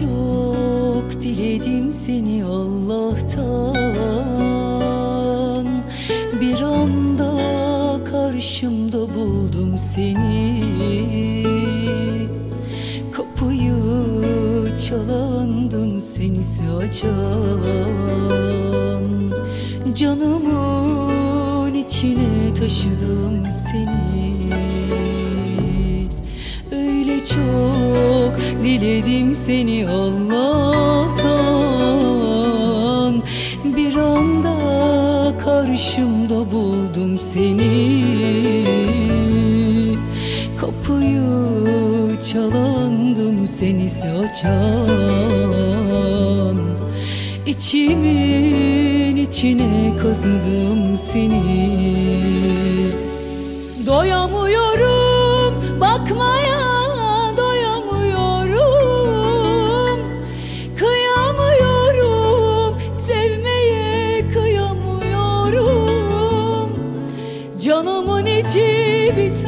çok diledim seni Allah'tan. Bir anda karşımda buldum seni. Kapıyı çalandım seni açan. Canımın içine taşıdım seni. Öyle çok diledim seni Allah'tan. Bir anda karşımda buldum seni. Kapıyı çalandım seni açan. İçimin içine kazıdım seni. Doyamıyorum bakmaya Canımın içi bir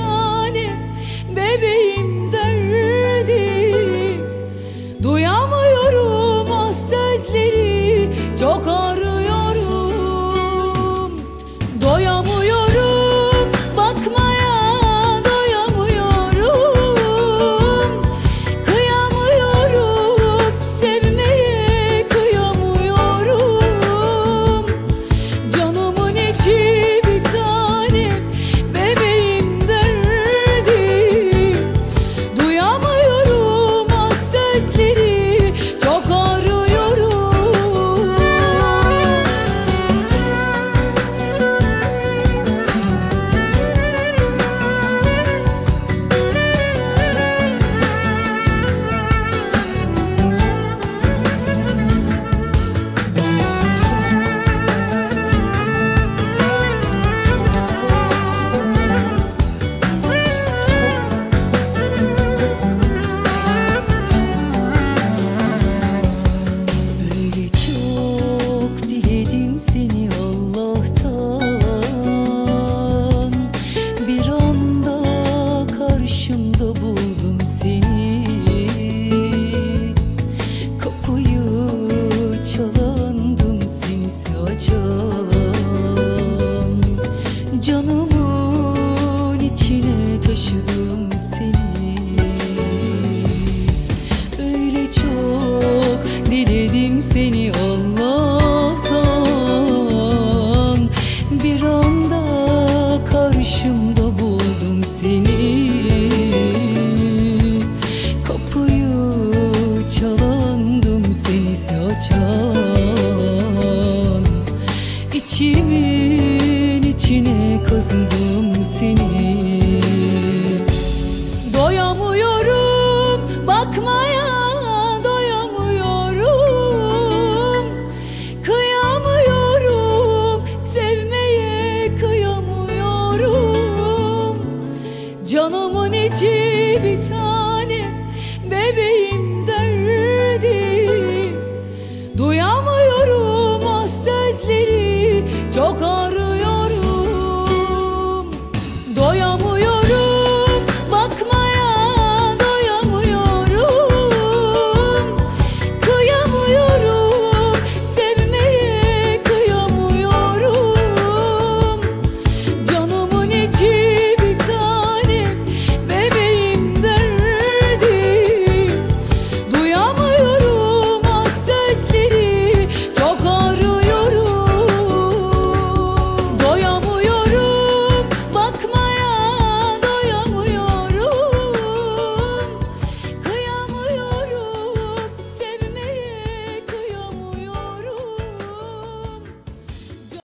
karşımda buldum seni. Kapıyı çalandım seni açan Canımın içine taşıdım seni. Öyle çok diledim seni Allah'tan. Bir anda karşımda buldum seni seni açan İçimin içine kazıdım seni